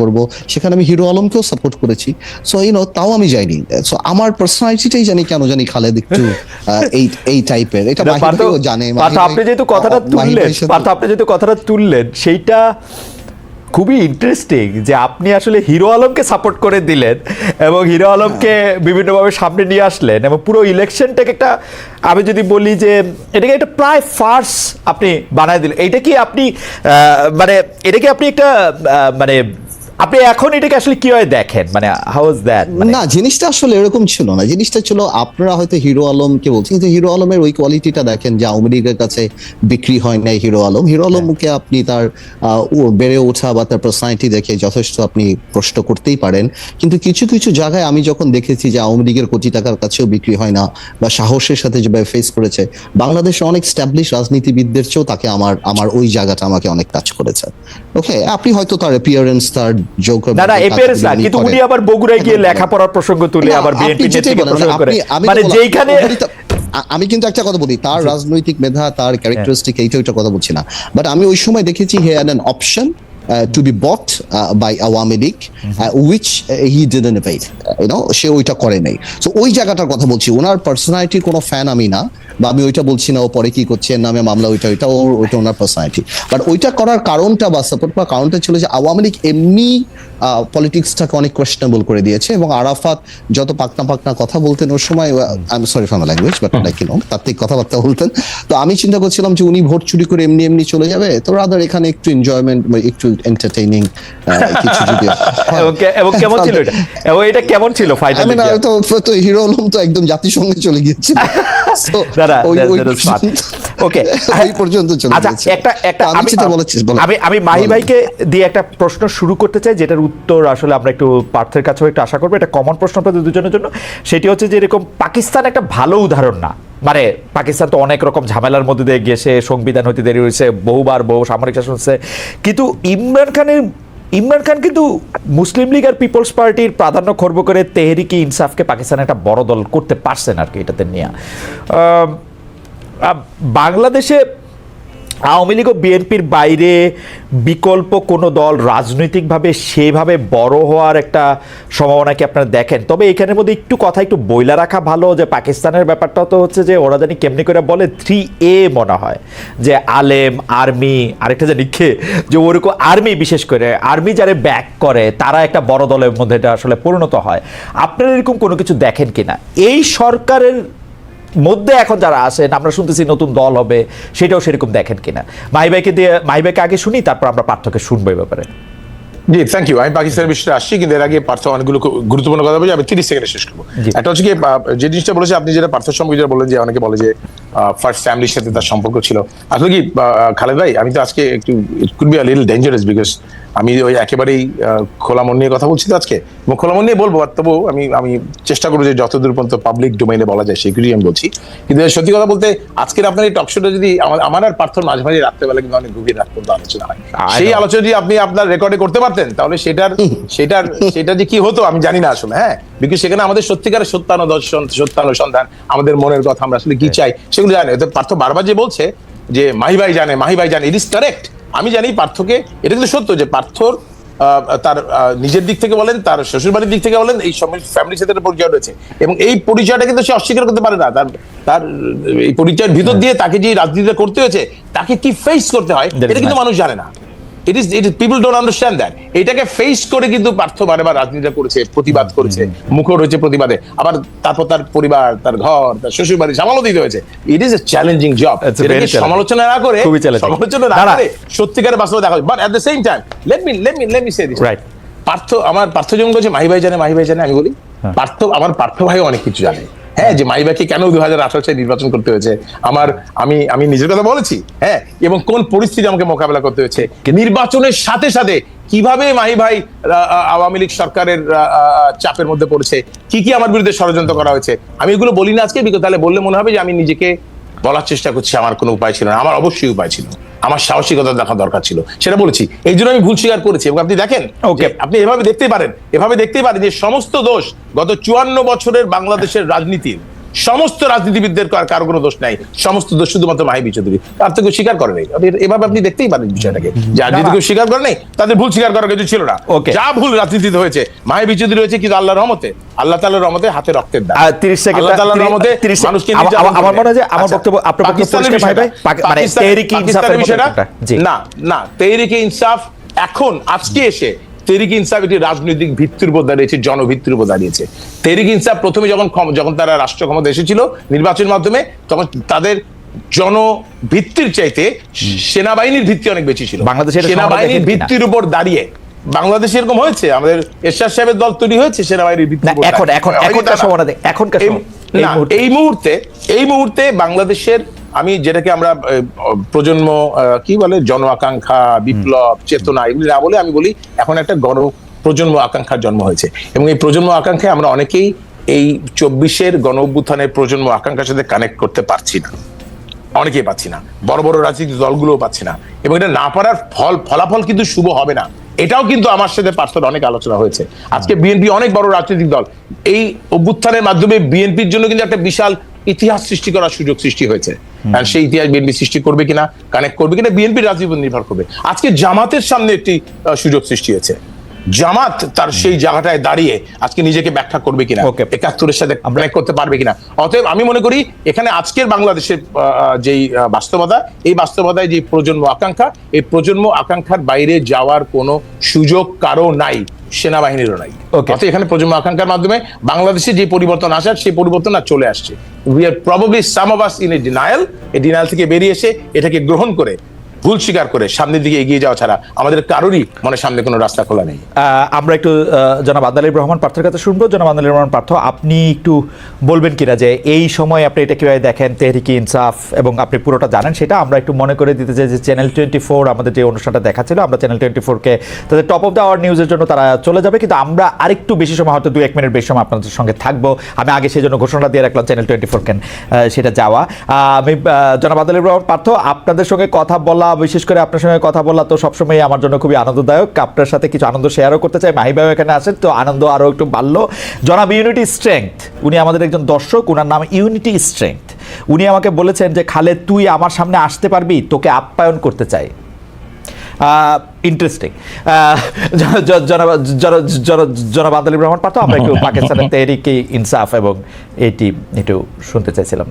করব। সেখানে আমি হিরো আলমকেও সাপোর্ট করেছি। সো ইউনো তাও আমি যাইনি। সো আমার পার্সোনালিটিটাই জানি কেন জানি খালেদ একটু এই এই টাইপের এটা না, মাহির জানে আপনি যেহেতু কথাটা তুললেন পার্থ আপনি যেহেতু কথাটা তুললেন সেইটা খুবই ইন্টারেস্টিং যে আপনি আসলে হিরো আলমকে সাপোর্ট করে দিলেন এবং হিরো আলমকে বিভিন্নভাবে সামনে নিয়ে আসলেন এবং পুরো ইলেকশনটাকে একটা আমি যদি বলি যে এটাকে একটা প্রায় ফার্স আপনি বানায় দিলেন। এইটা কি আপনি আহ, মানে এটা কি আপনি একটা মানে আপনি এখন এটাকে আসলে কীভাবে দেখেন? মানে হাউ ইজ দ্যাট না জিনিসটা আসলে এরকম ছিল না। জিনিসটা ছিল আপনারা হয়তো হিরো আলমকে বলছেন কিন্তু হিরো আলমের ওই কোয়ালিটিটা দেখেন যে আওয়ামী লীগের কাছে বিক্রি হয় নাই হিরো আলম। হিরো আলমকে আপনি তার বেড়ে ওঠা বা তার পার্সোনালিটি দেখে যথেষ্ট আপনি প্রশ্ন করতেই পারেন। কিন্তু কিছু কিছু জায়গায় আমি যখন দেখেছি যে আওয়ামী লীগের কোটি টাকার কাছেও বিক্রি হয় না বা সাহসের সাথে যেভাবে ফেস করেছে বাংলাদেশে অনেক স্ট্যাবলিশ রাজনীতিবিদদের চেয়েও তাকে আমার আমার ওই জায়গাটা আমাকে অনেক টাচ করেছে। ওকে আপনি হয়তো তার অ্যাপিয়ারেন্স তার না এপিয়ারেন্স না কিন্তু উনি আবার বগুড়ায় গিয়ে লেখাপড়ার প্রসঙ্গ তুলে আবার বিএনপি যেটাই প্রসঙ্গ করে। আমি মানে যেইখানে আমি কিন্তু একটা কথা বলি তার রাজনৈতিক মেধা তার ক্যারেক্টারিস্টিক এইটা ওইটা কথা বলছি না। বাট আমি ওই সময় দেখেছি he an option to be bought by Awami League which he didn't paid you know সে ওইটা করে নাই। সো ওই জায়গাটার কথা বলছি, ওনার পার্সোনালিটির কোনো ফ্যান আমি না, বা আমি ওইটা বলছি না, ও পরে কি করছে, এর নামে মামলা, ওইটা ওইটা, ওর, ওইটা ওনার পার্সোনালিটি বাট ওইটা করার কারণটা বা সাপোর্ট করার কারণটা ছিল যে আওয়ামী লীগ এমনি পলিটিক্সটাকে অনেক কোয়েশ্চেনেবল করে দিয়েছে এবং আরাফাত যত পাকনা পাকনা কথা বলতেন ওর সময় I am sorry for language but like you know তাত্ত্বিক কথাবার্তা বলতেন। তো আমি চিন্তা করছিলাম যে উনি ভোট চুরি করে এমনি এমনি চলে যাবে, তো রাদার এখানে একটু এনজয়মেন্ট একটু এন্টারটেইনিং কিছু। এবং কেমন ছিল এটা? এবং এটা কেমন ছিল mean, তো তো হিরো আলম তো একদম চলে গিয়েছিল। দাদা ওকে ওই পর্যন্ত চলে আচ্ছা। একটা একটা আমি যেটা বলেছি আমি আমি মাহি ভাইকে দিয়ে একটা প্রশ্ন শুরু করতে চাই যেটার উত্তর আসলে আমরা একটু পার্থের কাছেও একটু আশা করব। এটা কমন প্রশ্ন আপনাদের দুজনের জন্য। সেটি হচ্ছে যে এরকম পাকিস্তান একটা ভালো উদাহরণ না। মানে পাকিস্তান তো অনেক রকম ঝামেলার মধ্যে দিয়ে গেছে সংবিধান হতে দেরি হয়েছে বহুবার বহু সামরিক শাসন হচ্ছে। কিন্তু ইমরান খানের, ইমরান খান কিন্তু মুসলিম লীগ আর পিপলস পার্টির প্রাধান্য খর্ব করে তেহরিকি ইনসাফকে পাকিস্তানে একটা বড় দল করতে পারছেন আর কি এটাতে নিয়ে। বাংলাদেশে আওয়ামী লীগ ও বিএনপির বাইরে বিকল্প কোনো দল রাজনৈতিকভাবে সেভাবে বড় হওয়ার একটা সম্ভাবনা কি আপনারা দেখেন? তবে এখানের মধ্যে একটু কথা একটু বইলা রাখা ভালো যে পাকিস্তানের ব্যাপারটা তো হচ্ছে যে ওরা জানি কেমনি করে বলে থ্রি এ মনে হয়। যে আলেম, আর্মি, আরেকটা জানি খে যে ওরকম আর্মি বিশেষ করে, আর্মি যারা ব্যাক করে, তারা একটা বড় দলের মধ্যে এটা আসলে পরিণত হয়। আপনারা এরকম কোনো কিছু দেখেন কিনা? এই সরকারের মধ্যে এখন যারা আছেন আমরা শুনতেছি নতুন দল হবে সেটাও সেরকম দেখেন কিনা। মাহিবাইকে দিয়ে মাহিবাইকে আগে শুনি তারপর আমরা পার্থকে শুনব এই ব্যাপারে। জি থ্যাংক ইউ আমি পাকিস্তানের বিষয়টা আসছি কিন্তু এর আগে পার্থ অনেকগুলো গুরুত্বপূর্ণ কথা বলছি আমি তিরিশ সেকেন্ডে শেষ করব। একটা হচ্ছে কি যে জিনিসটা বলেছে আপনি যেটা পার্থ সম্পর্কে যেটা বললেন যে অনেকে বলে যে ফার্স্ট ফ্যামিলির সাথে তার সম্পর্ক ছিল। আসলে কি খালেদ ভাই আমি তো আজকে একটু it could be a little dangerous because আমি ওই একেবারেই খোলা মন নিয়ে কথা বলছি তো আজকে। এবং খোলা মন নিয়ে বলব আর তবু আমি আমি চেষ্টা করব যে যতদূর পর্যন্ত পাবলিক ডোমেইনে বলা যায় সেগুলি আমি বলছি। কিন্তু সত্যি কথা বলতে আজকের আপনার এই টকশোটা যদি আমার- আর পার্থর মাঝে মাঝে রাত্রেবেলা কিন্তু অনেক গভীর রাত পর্যন্ত আলোচনা হয়। সেই আলোচনা যদি আপনি আপনার রেকর্ডে করতে পারতেন তাহলে সেটার সেটার সেটা যে কি হতো আমি জানি না আসলে হ্যাঁ? বিকজ সেখানে আমাদের সত্যিকারের সত্যানুদর্শন সত্যানুসন্ধান আমাদের মনের কথা আমরা আসলে কি চাই সেগুলো জানি পার্থ বারবার যে বলছে যে মাহি ভাই জানে মাহি ভাই জানে ইট ইস কারেক্ট আমি জানি পার্থকে এটা কিন্তু সত্য যে পার্থর তার নিজের দিক থেকে বলেন তার শ্বশুরবাড়ির দিক থেকে বলেন এই ফ্যামিলির সাথে পরিচয় রয়েছে। এবং এই পরিচয়টা কিন্তু সে অস্বীকার করতে পারে না। তার তার এই পরিচয়ের ভিতর দিয়ে তাকে যে রাজনীতিটা করতে হয়েছে তাকে কি ফেস করতে হয় এটা কিন্তু মানুষ জানে না। It is it people don't understand that এটাকে ফেস করে কিন্তু পার্থ বারেবার রাজনীতিটা করেছে প্রতিবাদ করেছে মুখর হয়েছে প্রতিবাদে। আবার তারপর তার পরিবার তার ঘর তার শ্বশুর বাড়ি সামালও দিতে হয়েছে। It is a challenging job. সমালোচনা না করে সমালোচনা না। করে সত্যিকারের বাস্তবে দেখা but at the same time let me let me let me say this. Partha আমার পার্থ যেমন বলছে মাহি ভাই জানে মাহি ভাই জানে আমি বলি পার্থ, আমার পার্থ ভাই অনেক কিছু জানে। হ্যাঁ যে মাইবাকে কেন দু হাজার আঠারো সালে নির্বাচন করতে হয়েছে? আমার, আমি আমি নিজের কথা বলেছি হ্যাঁ? এবং কোন পরিস্থিতি আমাকে মোকাবেলা করতে হয়েছে? নির্বাচনের সাথে সাথে কীভাবে মাহি ভাই আওয়ামী লীগ সরকারের চাপের মধ্যে পড়েছে? কি কি আমার বিরুদ্ধে ষড়যন্ত্র করা হয়েছে? আমি এগুলো বলি না আজকে বিকজ তাহলে বললে মনে হবে যে আমি নিজেকে বলার চেষ্টা করছি, আমার কোনো উপায় ছিল না। আমার অবশ্যই উপায় ছিল। আমার সাহসিকতা দেখা দরকার ছিল। সেটা বলেছি। এই জন্য আমি ভুল স্বীকার করেছি। এবং আপনি দেখেন ওকে আপনি এভাবে দেখতেই পারেন এভাবে দেখতেই পারেন যে সমস্ত দোষ গত চুয়ান্ন বছরের বাংলাদেশের রাজনীতির। সমস্ত রাজনীতিবিদদের কারও কোনো দোষ নাই। সমস্ত দোষ শুধুমাত্র মাহিবি চৌধুরী। তার তো কেউ স্বীকার করে নাই। এভাবে আপনি দেখতেই পারেন বিষয়টাকে। যার যদি কেউ স্বীকার করে নাই তাদের ভুল স্বীকার করার কিছু ছিল না. যা ভুল রাজনীতিতে হয়েছে মাহিবি চৌধুরী হয়েছে কিন্তু আল্লাহর রহমতে আল্লাহ তাআলার রহমতে হাতে রক্তের দাগ। আর 30 সেকেন্ড আল্লাহ তাআলার রহমতে 30 মানুষকে আমার-। মনে হয় যে আমার আচ্ছা, বক্তব্য আপনার বক্তব্য পাকিস্তানের ভাই ভাই বিষয়টা- মানে তেহরিকে ইনসাফের বিষয়টা? একটা, না না তেহরিকে ইনসাফ এখন আজকে এসে তেহরিক ইনসাফ একটি রাজনৈতিক ভিত্তির উপর দাঁড়িয়েছে জনভিত্তির উপর দাঁড়িয়েছে। তেহরিক ইনসাফ প্রথমে যখন যখন তারা রাষ্ট্র ক্ষমতা এসেছিল নির্বাচনের মাধ্যমে তখন তাদের জনভিত্তির চাইতে সেনাবাহিনীর ভিত্তি অনেক বেশি ছিল। বাংলাদেশের সেনাবাহিনীর ভিত্তির উপর দাঁড়িয়ে বাংলাদেশে এরকম হয়েছে? আমাদের এরশাদ সাহেবের দল তৈরি হয়েছে সেনাবাহিনীর না ভিত্তির উপর এখন এখন এখনকার তা এখনকার এই- সময়। এই না, মুহূর্তে এই মুহূর্তে এই মুহূর্তে বাংলাদেশের আমি যেটাকে আমরা প্রজন্ম কি বলে জন আকাঙ্ক্ষা বিপ্লব চেতনা এগুলি না বলে আমি বলি এখন একটা গণ প্রজন্ম আকাঙ্ক্ষার জন্ম হয়েছে। এবং এই প্রজন্ম আকাঙ্ক্ষায় আমরা অনেকেই এই চব্বিশের গণ অভ্যুত্থানের প্রজন্ম আকাঙ্ক্ষার সাথে কানেক্ট করতে পারছি না। অনেকেই পাচ্ছি না। বড় বড় রাজনৈতিক দলগুলোও পাচ্ছি না। এবং এটা না পারার ফল ফলাফল কিন্তু শুভ হবে না। এটাও কিন্তু আমার সাথে পার্থর অনেক আলোচনা হয়েছে। আজকে বিএনপি অনেক বড় রাজনৈতিক দল। এই অভ্যুত্থানের মাধ্যমে বিএনপির জন্য কিন্তু একটা বিশাল ইতিহাস সৃষ্টি করার সুযোগ সৃষ্টি হয়েছে। আর সেই ইতিহাস বিএনপি সৃষ্টি করবে কিনা কানেক্ট করবে কিনা বিএনপির রাজনীতি নির্ভর করবে। আজকে জামাতের সামনে একটি সুযোগ সৃষ্টি হয়েছে। জামাত তার সেই জায়গাটায় দাঁড়িয়ে আজকে নিজেকে ব্যাখ্যা করবে কিনা. একাত্তরের সাথে কানেক্ট করতে পারবে কিনা অতএব আমি মনে করি এখানে আজকের বাংলাদেশের যেই বাস্তবতা এই বাস্তবতায় যে প্রজন্ম আকাঙ্ক্ষা এই প্রজন্ম আকাঙ্ক্ষার বাইরে যাওয়ার কোনো সুযোগ কারও নাই সেনাবাহিনীরও নাই. অতএব এখানে প্রজন্ম আকাঙ্ক্ষার মাধ্যমে বাংলাদেশে যে পরিবর্তন আসার সেই পরিবর্তন আর চলে আসছে we are probably some of us in a denial এই ডিনায়াল থেকে বেরিয়ে এসে এটাকে গ্রহণ করে ভুল স্বীকার করে সামনের দিকে এগিয়ে যাওয়া ছাড়া আমাদের কারোরই মনে সামনে কোনো রাস্তা খোলা নেই। আমরা একটু জনাব আদালিব রহমান পার্থের কাছে শুনব। জনাব আদালিব রহমান পার্থ, আপনি একটু বলবেন কিনা যে এই সময় আপনি এটা কীভাবে দেখেন, তেহরিকি ইনসাফ, এবং আপনি পুরোটা জানেন সেটা? আমরা একটু মনে করে দিতে চাই যে চ্যানেল টোয়েন্টি ফোর আমাদের যে অনুষ্ঠানটা দেখাচ্ছিল, আমরা চ্যানেল টোয়েন্টি ফোরকে তাদের টপ অফ দ্য আওয়ার নিউজের জন্য তারা চলে যাবে, কিন্তু আমরা আরেকটু বেশি সময়, হয়তো দু এক মিনিট বেশি সময় আপনাদের সঙ্গে থাকব। আমি আগে সেই জন্য ঘোষণা দিয়ে রাখলাম চ্যানেল টোয়েন্টি ফোর কেন সেটা যাওয়া। আমি জনাব আদালিব রহমান পার্থ, আপনাদের সঙ্গে কথা বলা বিশেষ করে আপনার সঙ্গে কথা বলা তো সবসময় আমার জন্য খুবই আনন্দদায়ক। আপনার সাথে কিছু আনন্দ শেয়ারও করতে চাই। মাহি ভাই এখানে আসেন তো আনন্দ আরও একটু বাড়লো। জনাব ইউনিটি স্ট্রেংথ উনি আমাদের একজন দর্শক ওনার নাম ইউনিটি স্ট্রেংথ উনি আমাকে বলেছেন যে খালেদ তুই আমার সামনে আসতে পারবি? তোকে আপ্যায়ন করতে চাই। ইন্টারেস্টিং জনাব আদালিব রহমান পার্থ আমরা একটু পাকিস্তানের তেহরিকি ইনসাফ এবং এটি একটু শুনতে চাইছিলাম।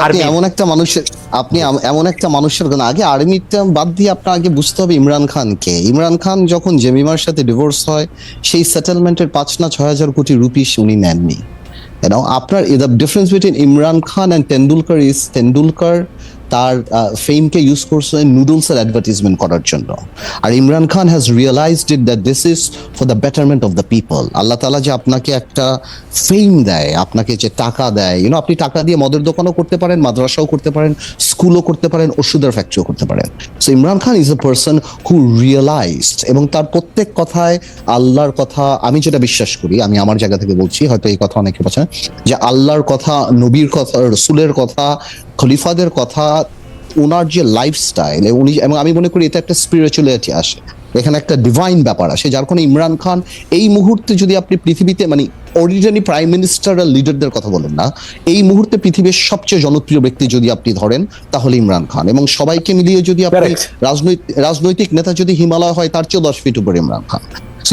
আপনি এমন একটা মানুষের আপনি এমন একটা মানুষের গান আগে আর্মিটা বাদ দিয়ে আপনার আগে বুঝতে হবে ইমরান খানকে ইমরান খান যখন জেমিমার সাথে ডিভোর্স হয় সেই সেটেলমেন্টের পাঁচ না ছয় হাজার কোটি রুপিস উনি নেননি। আপনার the difference between Imran Khan and Tendulkar is Tendulkar তার ফেমকে ইউজ করছে নুডলসের অ্যাডভার্টিজমেন্ট করার জন্য। আর Imran Khan has realized it that this is for the betterment of the people Allah Tala যে আপনাকে একটা ফেম দেয়, আপনাকে যে টাকা দেয় ইউনো আপনি টাকা দিয়ে মদের দোকানও করতে পারেন, মাদ্রাসাও করতে পারেন স্কুলও করতে পারেন, ওষুধের ফ্যাক্টরিও করতে পারেন। So Imran Khan is a person who realized এবং তার প্রত্যেক কথায় আল্লাহর কথা, আমি যেটা বিশ্বাস করি, আমি আমার জায়গা থেকে বলছি, হয়তো এই কথা অনেকে বলছেন যে আল্লাহর কথা, নবীর কথা, রসুলের কথা খলিফাদের কথা ওনার যে লাইফস্টাইল উনি এবং আমি মনে করি এটা একটা স্পিরিচুয়ালিটি আসে। এখানে একটা ডিভাইন ব্যাপার আসে যার কারণে ইমরান খান এই মুহূর্তে যদি আপনি পৃথিবীতে মানে অরিজিনালি প্রাইম মিনিস্টার আর লিডারদের কথা বলেন না এই মুহূর্তে পৃথিবীর সবচেয়ে জনপ্রিয় ব্যক্তি যদি আপনি ধরেন তাহলে ইমরান খান। এবং সবাইকে মিলিয়ে যদি আপনি রাজনৈতিক রাজনৈতিক নেতা যদি হিমালয় হয় তার চেয়ে দশ ফিট উপরে ইমরান খান।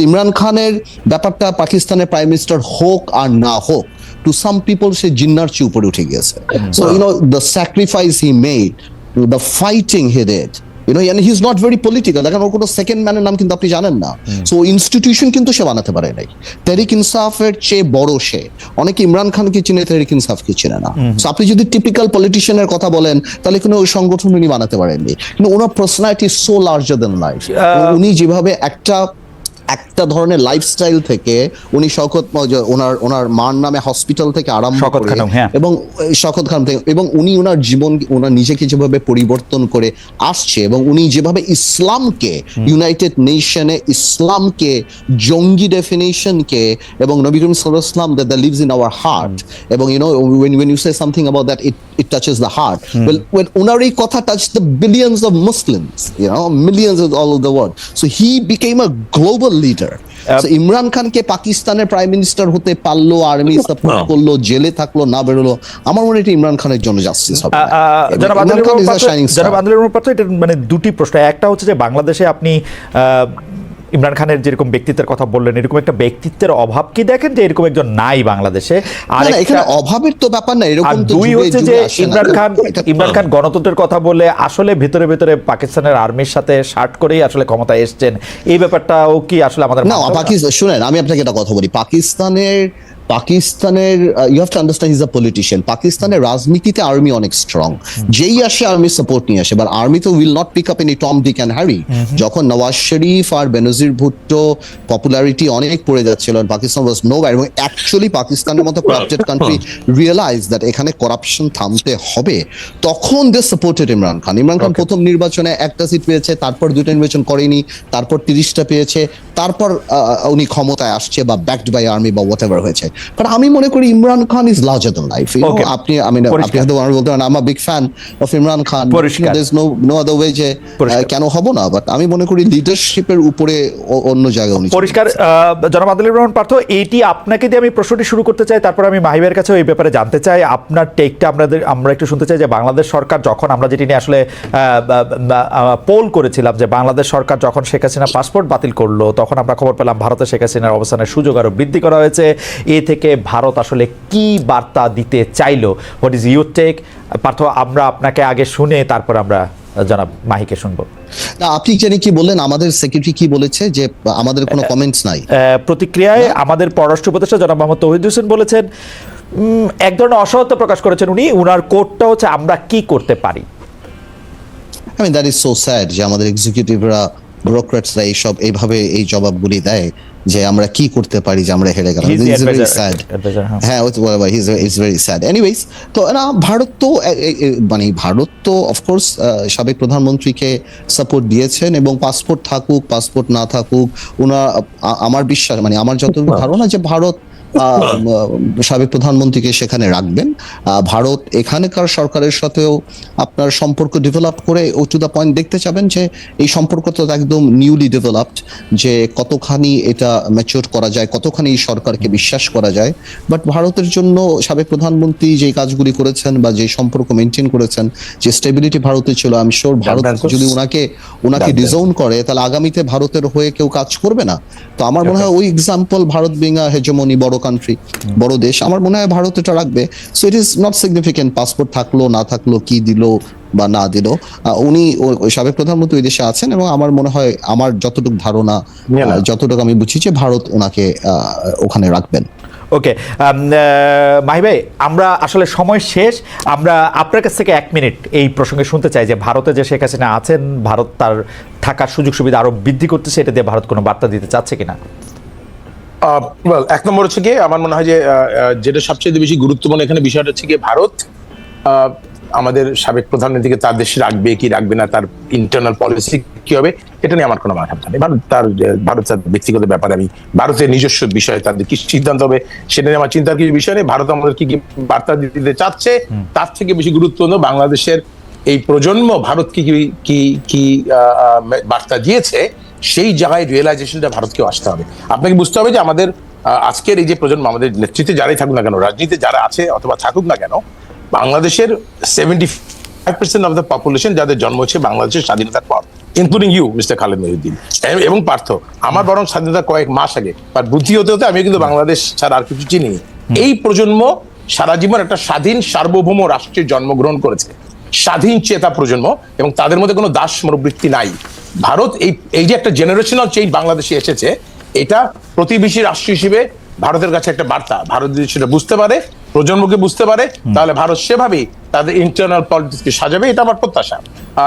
ইমরান খানের ব্যাপারটা পাকিস্তানের প্রাইম মিনিস্টার হোক আর না হোক টু সাম পিপল সে জিন্নার চেয়ে উপরে উঠে গিয়েছে। So you know the sacrifice he made the fighting he did you know he is not very political দেখেন ওর কোনো সেকেন্ড ম্যানের নাম কিন্তু আপনি জানেন না। সো ইনস্টিটিউশন কিন্তু সে বানাতে পারে নাই। তেরিক ইনসাফের চেয়ে বড় সে। অনেকে ইমরান খানকে চিনে তেরিক ইনসাফকে চিনে না। সো আপনি যদি টিপিক্যাল পলিটিশিয়ানের কথা বলেন তাহলে কোনো ওই সংগঠন উনি বানাতে পারেননি। কিন্তু ওনার personality so larger than life উনি যেভাবে একটা একটা ধরনের লাইফস্টাইল থেকে উনি শওকত মজ- ওনার ওনার মার নামে হসপিটাল থেকে শওকত করে হ্যাঁ। এবং এই শওকত খান থেকে এবং উনি ওনার জীবন ওনার নিজেকে যেভাবে পরিবর্তন করে আসছে এবং উনি যেভাবে ইসলামকে ইউনাইটেড নেশনে ইসলামকে জঙ্গি ডেফিনেশনকে এবং নবী করিম সাল্লাল্লাহু আলাইহি ওয়াসাল্লাম that that lives in our heart এবং you know when when you say something about that it it touches the heart. well when ওনার এই কথা touched the billions of Muslims you know millions of all of the world. So he became a global leader Imran খানকে পাকিস্তানের prime minister হতে পারল army support করল জেলে থাকল না বেরোলো আমার মনে হয় এটা ইমরান খানের জন্য জাস্টিস হবে। জনাব পাত্র, এটা মানে দুটি প্রশ্ন। একটা হচ্ছে যে বাংলাদেশে আপনি আহ, ইমরান খানের যেরকম ব্যক্তিত্বের কথা বললেন এরকম একটা ব্যক্তিত্বের অভাব কি দেখেন যে এরকম একজন নাই বাংলাদেশে? আর এখানে অভাবের তো ব্যাপার না এরকম দুই হচ্ছে যে ইমরান খান ইমরান খান গণতন্ত্রের কথা বলে আসলে ভেতরে ভেতরে পাকিস্তানের আর্মির সাথে শার্ট করেই আসলে ক্ষমতায় এসছেন। এই ব্যাপারটাও কি আসলে আমাদের না পাকিস্তান শুনেন আমি আপনাকে একটা কথা বলি। পাকিস্তানের পাকিস্তানের you have to understand is a politician পাকিস্তানের রাজনীতিতে আর্মি অনেক স্ট্রং যেই আসে আর্মি সাপোর্ট নিয়ে আসে এবার আর্মি তো will not pick up in Tom Dick and Harry যখন নওয়াজ শরীফ আর বেনজির ভুট্টো পপুলারিটি অনেক পড়ে যাচ্ছিল পাকিস্তান ওয়াজ নো এবং অ্যাকচুয়ালি পাকিস্তানের মতো করাপ্টেড কান্ট্রি রিয়েলাইজ দ্যাট এখানে করাপশন থামতে হবে। তখন দে সাপোর্টেড ইমরান খান। ইমরান খান প্রথম নির্বাচনে একটা সিট পেয়েছে তারপর দুটো নির্বাচন করেনি তারপর তিরিশটা পেয়েছে তারপর উনি ক্ষমতায় আসছে বা ব্যাকড বাই আর্মি বা হোয়াট হয়েছে। আমি মনে করি Imran Khan is larger than life. আপনি আমি আপনি হয়তো আমার বলতে পারেন আমার big fan of Imran Khan. No no other way যে কেন হব না? বাট আমি মনে করি লিডারশিপের উপরে অন্য জায়গায় উনি পরিষ্কার। জনাব রহমান পার্থ এইটি আপনাকে দিয়ে আমি প্রশ্নটি শুরু করতে চাই তারপর আমি মাহিবের কাছেও এই ব্যাপারে জানতে চাই। আপনার টেকটা আমাদের আমরা একটু শুনতে চাই যে বাংলাদেশ সরকার যখন আমরা যেটি নিয়ে আসলে পোল করেছিলাম যে বাংলাদেশ সরকার যখন শেখ হাসিনা পাসপোর্ট বাতিল করল তখন আমরা খবর পেলাম ভারতে শেখ হাসিনার অবস্থানের সুযোগ আরও বৃদ্ধি করা হয়েছে। এ থেকে ভারত আসলে কি বার্তা দিতে চাইলো? What is your take Partha আমরা আপনাকে আগে শুনে তারপর আমরা জনাব মাহিকে শুনব। না আপনি জানি কি বললেন? আমাদের সেক্রেটারি কি বলেছে যে আমাদের কোনো কমেন্টস নাই? প্রতিক্রিয়ায় আমাদের পররাষ্ট্র উপদেষ্টা জনাব মোহাম্মদ তৌহিদ হোসেন বলেছেন এক ধরনের অসহত্য প্রকাশ করেছেন উনি উনার কোটটা হচ্ছে আমরা কি করতে পারি? I mean, that is so sad যে আমাদের এক্সিকিউটিভরা ব্যুরোক্রেটসরা এইসব এইভাবে এই জবাবগুলি দেয় যে আমরা কি করতে পারি যে আমরা হেরে গেলাম। ইজ ভেরি স্যাড হ্যাঁ। Is is very sad anyways তো না ভারত তো মানে ভারত তো অফকোর্স সাবেক প্রধানমন্ত্রীকে সাপোর্ট দিয়েছেন এবং পাসপোর্ট থাকুক পাসপোর্ট না থাকুক ওনার আমার বিশ্বাস মানে আমার যত ধারণা যে ভারত সাবেক প্রধানমন্ত্রীকে সেখানে রাখবেন। ভারত এখানকার সরকারের সাথেও আপনার সম্পর্ক ডেভেলপ করে ও টু দ্য পয়েন্ট দেখতে চাবেন যে এই সম্পর্ক তো একদম নিউলি ডেভেলপড যে কতখানি এটা ম্যাচিওর করা যায় কতখানি এই সরকারকে বিশ্বাস করা যায়। বাট ভারতের জন্য সাবেক প্রধানমন্ত্রী যে কাজগুলি করেছেন বা যে সম্পর্ক মেনটেন করেছেন যে স্টেবিলিটি ভারতে ছিল আমি শিওর ভারত যদি ওনাকে ওনাকে ডিজাউন করে তাহলে আগামীতে ভারতের হয়ে কেউ কাজ করবে না। তো আমার মনে হয় ওই এক্সাম্পল ভারত বিং হেজমনি বড় কান্ট্রি বড় দেশ আমার মনে হয় ভারত এটা রাখবে। So it is not significant passport থাকল না থাকল কি দিল বা না দিল। উনি সাবেক প্রধানমন্ত্রী ওই দেশে আছেন এবং আমার মনে হয় আমার যতটুকু ধারণা যতটুকু আমি বুঝি যে ভারত ওনাকে ওখানে রাখবেন। ওকে মাহি ভাই আমরা আসলে সময় শেষ। আমরা আপনার কাছ থেকে এক মিনিট এই প্রসঙ্গে শুনতে চাই যে ভারতে যে শেখ হাসিনা আছেন ভারত তার থাকার সুযোগ সুবিধা আরও বৃদ্ধি করতেছে এটা দিয়ে ভারত কোনো বার্তা দিতে চাচ্ছে কিনা? Well, এক নম্বর হচ্ছে গিয়ে আমার মনে হয় যে যেটা সবচেয়ে বেশি গুরুত্বপূর্ণ এখানে বিষয়টা হচ্ছে গিয়ে ভারত আমাদের সাবেক প্রধানমন্ত্রীকে তার দেশে রাখবে কি রাখবে না তার ইন্টারনাল পলিসি কি হবে এটা নিয়ে আমার কোনো মাথা নেই। ভারত তার ভারত তার ব্যক্তিগত ব্যাপারে আমি ভারতের নিজস্ব বিষয়ে তাদের কি সিদ্ধান্ত হবে সেটা নিয়ে আমার চিন্তার কিছু বিষয় নেই। ভারত আমাদের কি কি বার্তা দিতে চাচ্ছে তার থেকে বেশি গুরুত্বপূর্ণ বাংলাদেশের এই প্রজন্ম ভারত কি কি কি বার্তা দিয়েছে সেই জায়গায় রিয়েলাইজেশনটা ভারতকেও আসতে হবে। আপনাকে বুঝতে হবে যে আমাদের আজকের এই যে প্রজন্ম আমাদের নেতৃত্বে যারাই থাকুক না কেন রাজনীতিতে যারা আছে অথবা থাকুক না কেন বাংলাদেশের seventy five percent of the population যাদের জন্ম হচ্ছে বাংলাদেশের স্বাধীনতার পর including you mister Khaled Mohiuddin. এবং পার্থ। আমার বরং স্বাধীনতা কয়েক মাস আগে আর বুদ্ধি হতে হতে আমি কিন্তু বাংলাদেশ ছাড়া আর কিছু চিনি এই প্রজন্ম সারা জীবন একটা স্বাধীন সার্বভৌম রাষ্ট্রে জন্মগ্রহণ করেছে। স্বাধীন চেতা প্রজন্ম এবং তাদের মধ্যে কোনো দাস মনোবৃত্তি নাই। ভারত এই এই যে একটা জেনারেশনাল চেঞ্জ বাংলাদেশে এসেছে এটা প্রতিবেশী রাষ্ট্র হিসেবে ভারতের কাছে একটা বার্তা। ভারত যদি সেটা বুঝতে পারে প্রজন্মকে বুঝতে পারে তাহলে ভারত সেভাবেই তাদের ইন্টারনাল পলিটিক্সকে সাজাবে এটা আমার প্রত্যাশা।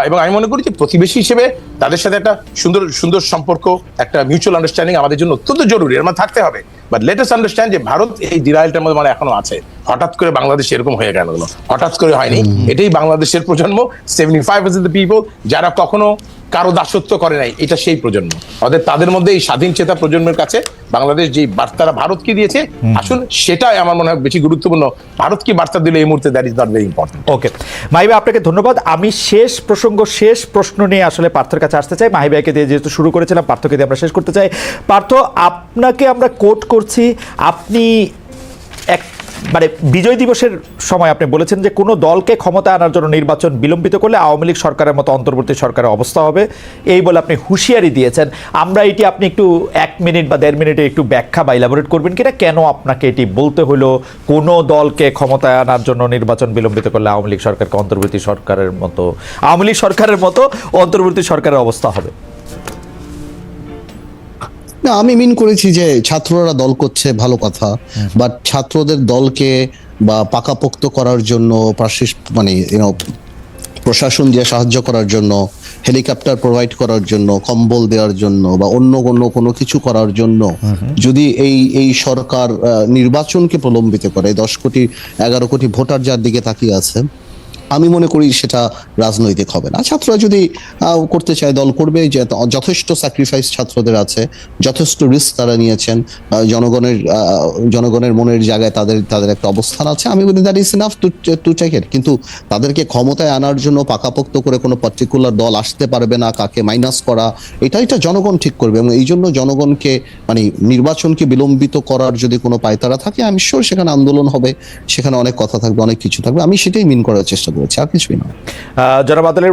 এবং আমি মনে করি যে প্রতিবেশী হিসেবে তাদের সাথে একটা সুন্দর সুন্দর সম্পর্ক একটা মিউচুয়াল আন্ডারস্ট্যান্ডিং আমাদের জন্য অত্যন্ত জরুরি এর মধ্যে থাকতে হবে। বাট লেটেস্ট আন্ডারস্ট্যান্ড যে ভারত এই ডিরাইলটার মধ্যে মানে এখনও আছে। হঠাৎ করে বাংলাদেশ এরকম হয়ে গেল হঠাৎ করে হয়নি। এটাই বাংলাদেশের প্রজন্ম সেভেন্টি ফাইভ পার্সেন্ট পিপল যারা কখনো কারও দাসত্ব করে নাই এটা সেই প্রজন্ম। অর্থাৎ তাদের মধ্যে এই স্বাধীন চেতা প্রজন্মের কাছে বাংলাদেশ যে বার্তারা ভারতকে দিয়েছে আসুন সেটাই আমার মনে হয় বেশি গুরুত্বপূর্ণ। ভারত কি বার্তা দিলে এই মুহূর্তে that is not very important okay Mahiba, আপনাকে ধন্যবাদ। আমি শেষ প্রসঙ্গ, শেষ প্রশ্ন নিয়ে আসলে পার্থর কাছে আসতে চাই। মাহিবাকে দিয়ে যেহেতু শুরু করেছিলাম, পার্থকে দিয়ে আমরা শেষ করতে চাই। পার্থ, আপনাকে আমরা কোট করছি। আপনি এক মানে বিজয় দিবসের সময় আপনি বলেছেন যে কোনো দলকে ক্ষমতা আনার জন্য নির্বাচন বিলম্বিত করলে আওয়ামী লীগ সরকারের মতো অন্তর্বর্তী সরকারের অবস্থা হবে। এই বলে আপনি হুঁশিয়ারি দিয়েছেন। আমরা এটি আপনি একটু এক মিনিট বা দেড় মিনিটে একটু ব্যাখ্যা বা ইলাবোরেট করবেন কিনা? কেন আপনাকে এটি বলতে হলো কোনো দলকে ক্ষমতা আনার জন্য নির্বাচন বিলম্বিত করলে আওয়ামী লীগ সরকারকে অন্তর্বর্তী সরকারের মতো, আওয়ামী লীগ সরকারের মতো অন্তর্বর্তী সরকারের অবস্থা হবে? না আমি মিন করেছি যে ছাত্ররা দল করছে ভালো কথা। বাট ছাত্রদের দলকে বা পাকাপোক্ত করার জন্য পার্শ্বিস- মানে ইউনো প্রশাসন দিয়ে সাহায্য করার জন্য হেলিকপ্টার প্রোভাইড করার জন্য কম্বল দেওয়ার জন্য বা অন্য কোনো কোনো কিছু করার জন্য যদি এই এই সরকার নির্বাচনকে প্রলম্বিত করে দশ কোটি এগারো কোটি ভোটার যার দিকে তাকিয়ে আছে আমি মনে করি সেটা রাজনৈতিক হবে না। ছাত্ররা যদি করতে চায়, দল করবে, যে যথেষ্ট স্যাক্রিফাইস ছাত্রদের আছে, যথেষ্ট রিস্ক তারা নিয়েছেন জনগণের জনগণের মনের জায়গায় তাদের তাদের একটা অবস্থান আছে, আমি বলি that is enough to to take it কিন্তু তাদেরকে ক্ষমতায় আনার জন্য পাকাপোক্ত করে কোনো পার্টিকুলার দল আসতে পারবে না, কাকে মাইনাস করা, এটা এটা জনগণ ঠিক করবে এবং এই জন্য জনগণকে মানে নির্বাচনকে বিলম্বিত করার যদি কোনো পায়তারা থাকে আমি শিওর সেখানে আন্দোলন হবে, সেখানে অনেক কথা থাকবে, অনেক কিছু থাকবে, আমি সেটাই মিন করার চেষ্টা করেছি আর কিছুই নয়। জনাব আদালের